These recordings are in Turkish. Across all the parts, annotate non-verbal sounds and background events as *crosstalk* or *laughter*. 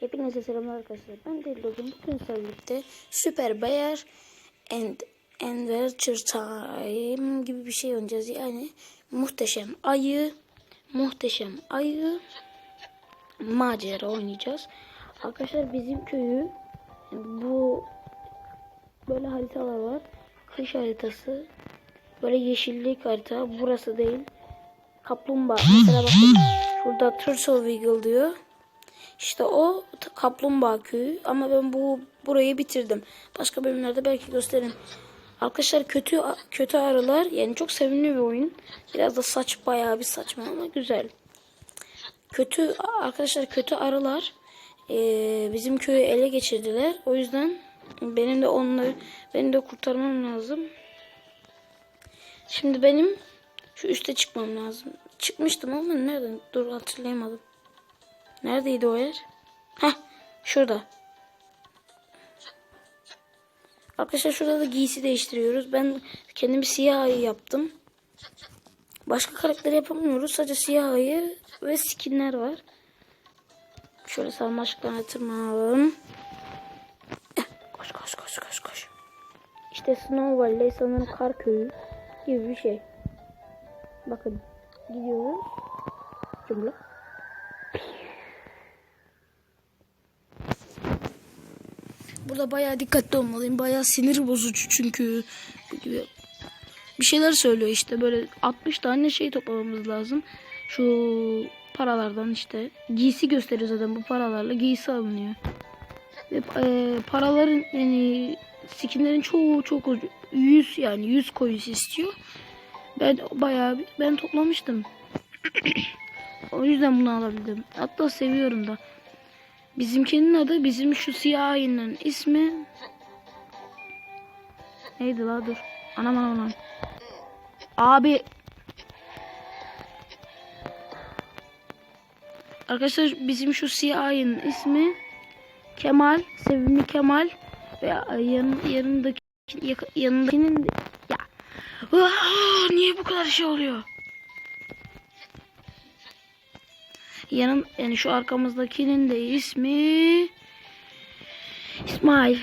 Hepinize selamlar arkadaşlar. Ben Deli Bugün sizlerle birlikte Bear and Adventure Time gibi bir şey oynayacağız. Yani muhteşem ayı, muhteşem ayı macera oynayacağız. Arkadaşlar bizim köyü bu böyle haritalar var. Kış haritası. Böyle yeşillik harita. Burası değil. Kaplumbağa. Mesela bakın şurada Turtle Wiggle diyor. İşte o kaplumbağa köyü ama ben bu burayı bitirdim. Başka bölümlerde belki gösteririm. Arkadaşlar kötü kötü arılar yani çok sevimli bir oyun. Biraz da saç bayağı bir saçma ama güzel. Kötü arkadaşlar kötü arılar eee, bizim köyü ele geçirdiler. O yüzden benim de onları benim de kurtarmam lazım. Şimdi benim şu üste çıkmam lazım. Çıkmıştım ama nereden? Dur hatırlayamadım. Neredeydi o yer? Heh şurada. Arkadaşlar şurada da giysi değiştiriyoruz. Ben kendimi siyah ayı yaptım. Başka karakter yapamıyoruz. Sadece siyah ayı ve skinler var. Şöyle sarmaşıklarına tırmanalım. Eh, Koş koş koş koş koş. İşte Snow Valley sanırım kar köyü gibi bir şey. Bakın gidiyoruz. Cumla. Burada bayağı dikkatli olmalıyım. Bayağı sinir bozucu çünkü bir şeyler söylüyor işte böyle 60 tane şey toplamamız lazım. Şu paralardan işte giysi gösteriyor zaten bu paralarla giysi alınıyor. Ve e, paraların yani skinlerin çoğu çok ucu- 100 yani 100 coins istiyor. Ben bayağı ben toplamıştım. *clears throat* o yüzden bunu alabildim. Hatta seviyorum da. Bizimkinin adı bizim şu siyah ayının ismi neydi la dur. Anam anam anam. Abi Arkadaşlar bizim şu siyah ayının ismi Kemal, Sevimli Kemal ve yan, yanındaki yanındakinin ya Aa, niye bu kadar şey oluyor? Yanın yani şu arkamızdakinin de ismi İsmail.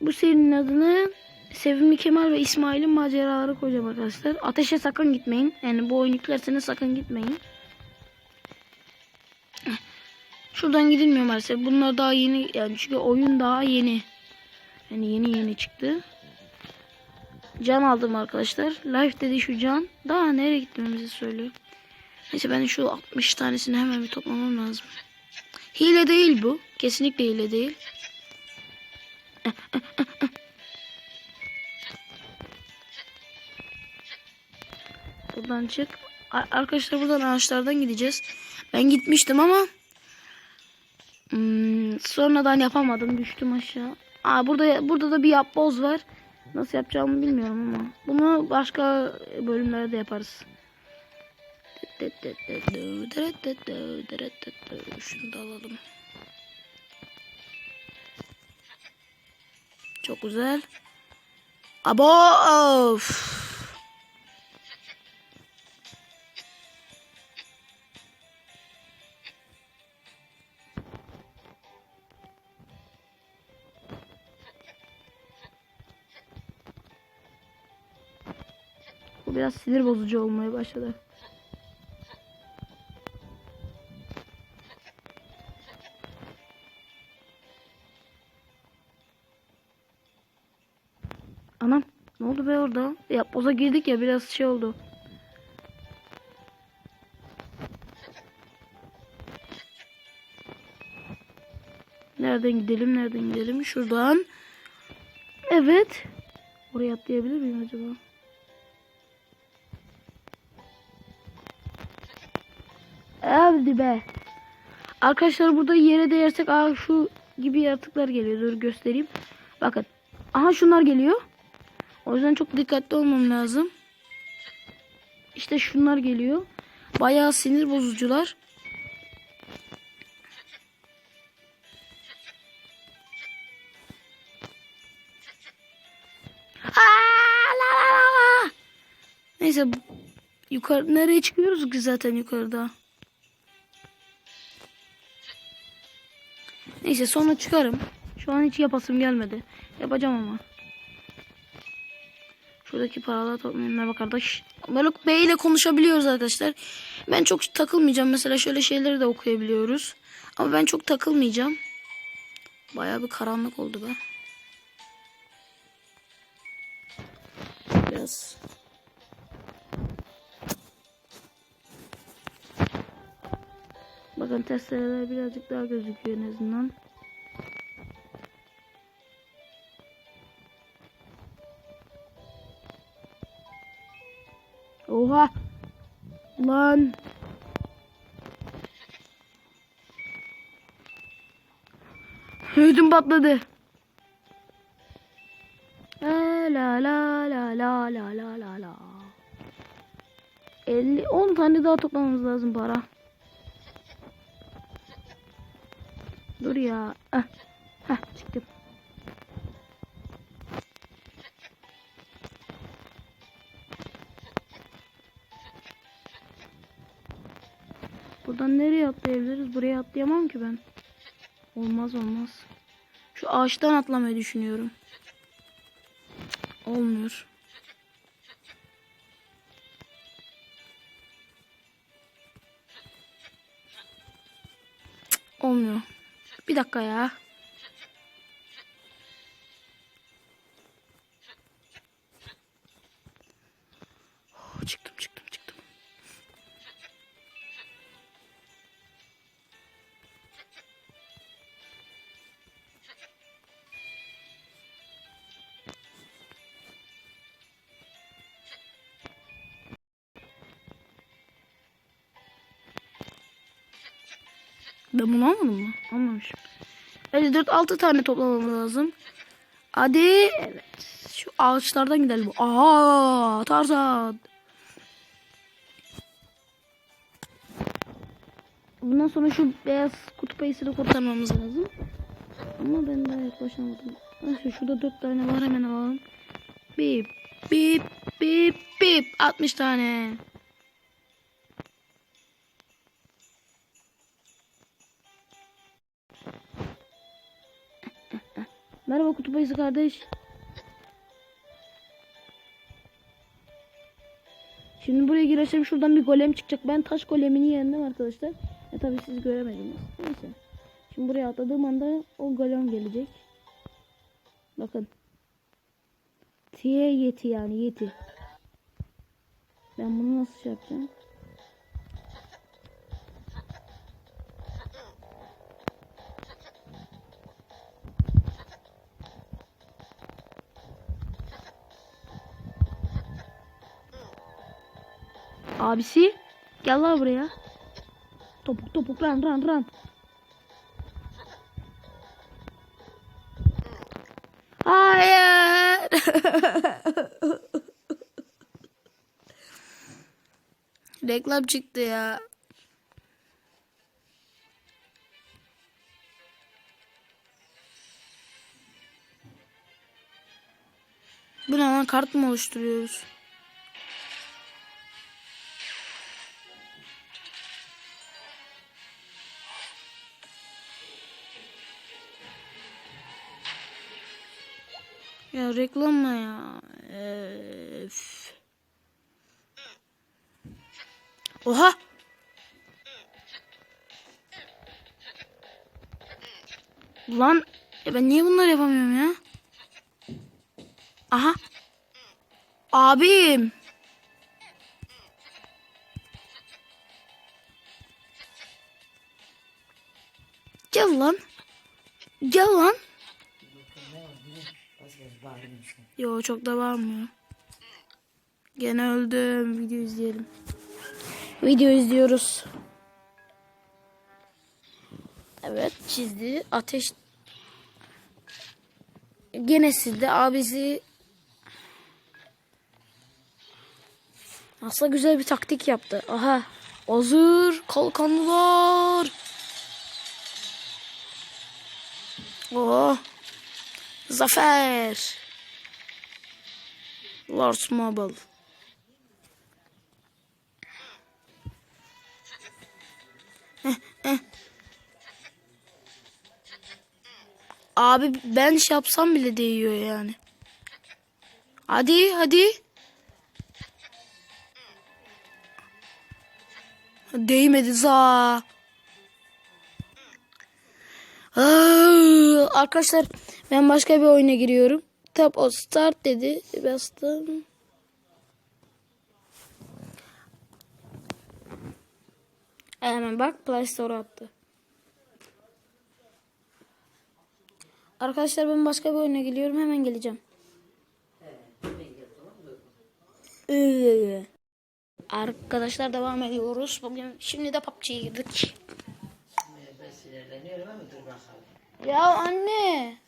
Bu serinin adını Sevimli Kemal ve İsmail'in maceraları koyacağım arkadaşlar. Ateşe sakın gitmeyin. Yani bu oyun yüklerseniz sakın gitmeyin. Şuradan gidilmiyor maalesef. Bunlar daha yeni yani çünkü oyun daha yeni. Yani yeni yeni çıktı. Can aldım arkadaşlar. Life dedi şu can. Daha nereye gitmemizi söylüyor. Neyse ben şu 60 tanesini hemen bir toplamam lazım. Hile değil bu. Kesinlikle hile değil. Buradan çık. Arkadaşlar buradan ağaçlardan gideceğiz. Ben gitmiştim ama hmm, sonradan yapamadım. Düştüm aşağı. Aa, burada burada da bir yapboz var. Nasıl yapacağımı bilmiyorum ama. Bunu başka bölümlerde yaparız. Şunu da alalım. Çok güzel. Abo of. Bu biraz sinir bozucu olmaya başladı. Oldu be orada? Ya poza girdik ya biraz şey oldu. Nereden gidelim? Nereden gidelim? Şuradan. Evet. Oraya atlayabilir miyim acaba? Hadi be. Arkadaşlar burada yere değersek aa şu gibi yaratıklar geliyor. Dur göstereyim. Bakın. Aha şunlar geliyor. O yüzden çok dikkatli olmam lazım. İşte şunlar geliyor. Bayağı sinir bozucular. Neyse yukarı nereye çıkıyoruz ki zaten yukarıda. Neyse sonra çıkarım. Şu an hiç yapasım gelmedi. Yapacağım ama. Şuradaki paralar toplayayım. Merhaba kardeş. Balık Bey ile konuşabiliyoruz arkadaşlar. Ben çok takılmayacağım. Mesela şöyle şeyleri de okuyabiliyoruz. Ama ben çok takılmayacağım. Bayağı bir karanlık oldu be. Biraz. Bakın testereler birazcık daha gözüküyor en azından. Lan. Ödüm patladı. La la la la la la la la. 50 10 tane daha toplamamız lazım para. Dur ya. Heh, heh çıktım. Buradan nereye atlayabiliriz? Buraya atlayamam ki ben. Olmaz olmaz. Şu ağaçtan atlamayı düşünüyorum. Olmuyor. Olmuyor. Bir dakika ya. Ben bunu almadım mı? Almamışım. 54 6 tane toplamam lazım. Hadi. Evet. Şu ağaçlardan gidelim. Aa, Tarzan. Bundan sonra şu beyaz kutup ayısını kurtarmamız lazım. Ama ben daha yaklaşamadım. Neyse şurada 4 tane var hemen alalım. Bip bip bip bip 60 tane. Merhaba kutup ayısı kardeş. Şimdi buraya girersem şuradan bir golem çıkacak. Ben taş golemini yendim arkadaşlar. E tabi siz göremediniz. Neyse. Şimdi buraya atladığım anda o golem gelecek. Bakın. Tiye yeti yani yeti. Ben bunu nasıl şey yapacağım? Abisi gel lan buraya. Topuk topuk ran ran ran. Hayır. *laughs* Reklam çıktı ya. Bu ne lan kart mı oluşturuyoruz? Ya reklam mı ya? Öf. Oha! Ulan ya ben niye bunları yapamıyorum ya? Aha. Abim. Gel lan. Gel lan. Yo çok da varmıyor. Gene öldüm. Video izleyelim. Video izliyoruz. Evet çizdi. Ateş. Gene sildi. Abisi aslında güzel bir taktik yaptı. Aha. Hazır. Kalkanlılar. Oh. Zafer. Lord Mobile. Abi ben şey yapsam bile değiyor yani. Hadi hadi. Değmedi za. Arkadaşlar ben başka bir oyuna giriyorum. Tap o start dedi. Bastım. Hemen bak Play Store attı. Arkadaşlar ben başka bir oyuna geliyorum. Hemen geleceğim. Ee, Arkadaşlar devam ediyoruz. Bugün şimdi de PUBG'ye girdik. Ya anne.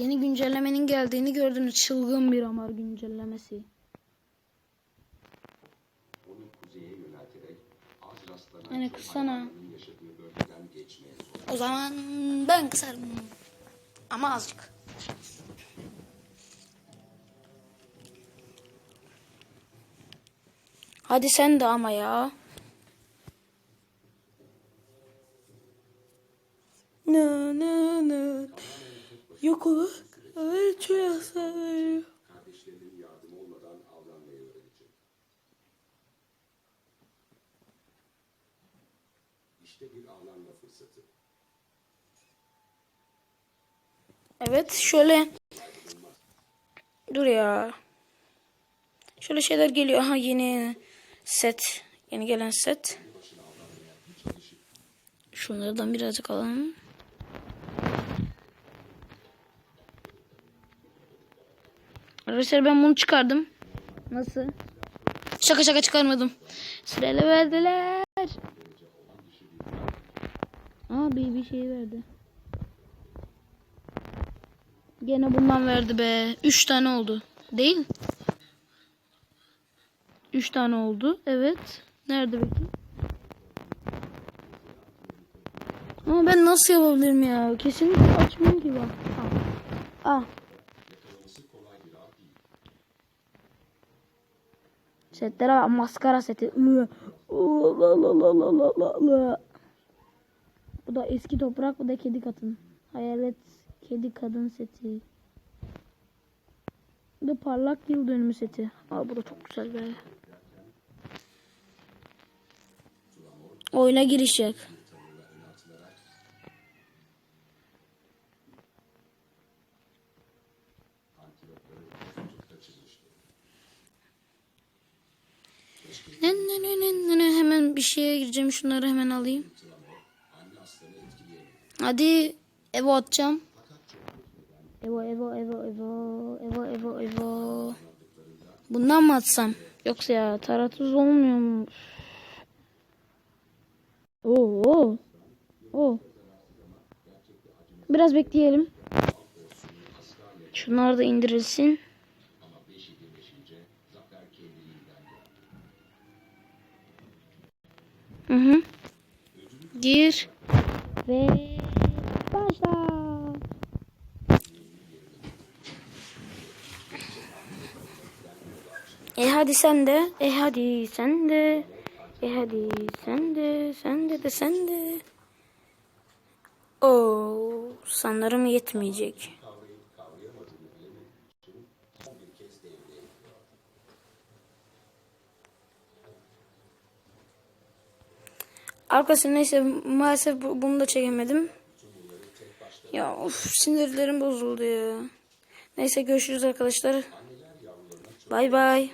Yeni güncellemenin geldiğini gördünüz. Çılgın bir amar güncellemesi. Yani kıssana. O zaman ben kısarım. Ama azıcık. Hadi sen de ama ya. Nı nı nı. Yok olur. Evet şöyle İşte bir avlanma fırsatı. Evet şöyle. Dur ya. Şöyle şeyler geliyor. Aha yeni set. Yeni gelen set. Şunlardan birazcık alalım. Arkadaşlar ben bunu çıkardım. Nasıl? Şaka şaka çıkarmadım. Sırayla verdiler. Abi bir şey verdi. Gene bundan verdi be. Üç tane oldu. Değil? Üç tane oldu. Evet. Nerede bakayım? Ama ben nasıl yapabilirim ya? Kesinlikle açmıyor ki bak. Ah. Ah. Setlere bak. Maskara seti. Bu da eski toprak. Bu da kedi kadın. Hayalet kedi kadın seti. Da parlak yıl dönümü seti. Aa, bu da çok güzel be. Oyuna giriş ne, hemen bir şeye gireceğim. Şunları hemen alayım. Hadi Evo atacağım. Evo, Evo, Evo, Evo, Evo, Evo, Evo. Bundan mı atsam? Yoksa ya taratsız olmuyor mu? Oo, oo. Oo. Biraz bekleyelim. Şunlar da indirilsin. Hı hı. Gir. Ve başla. E hadi sen de. E hadi sen de. E hadi sen de. Sen de de sen de. Oo, sanırım yetmeyecek. Arkadaşlar neyse maalesef bu- bunu da çekemedim. Ya of sinirlerim bozuldu ya. Neyse görüşürüz arkadaşlar. Bay bay.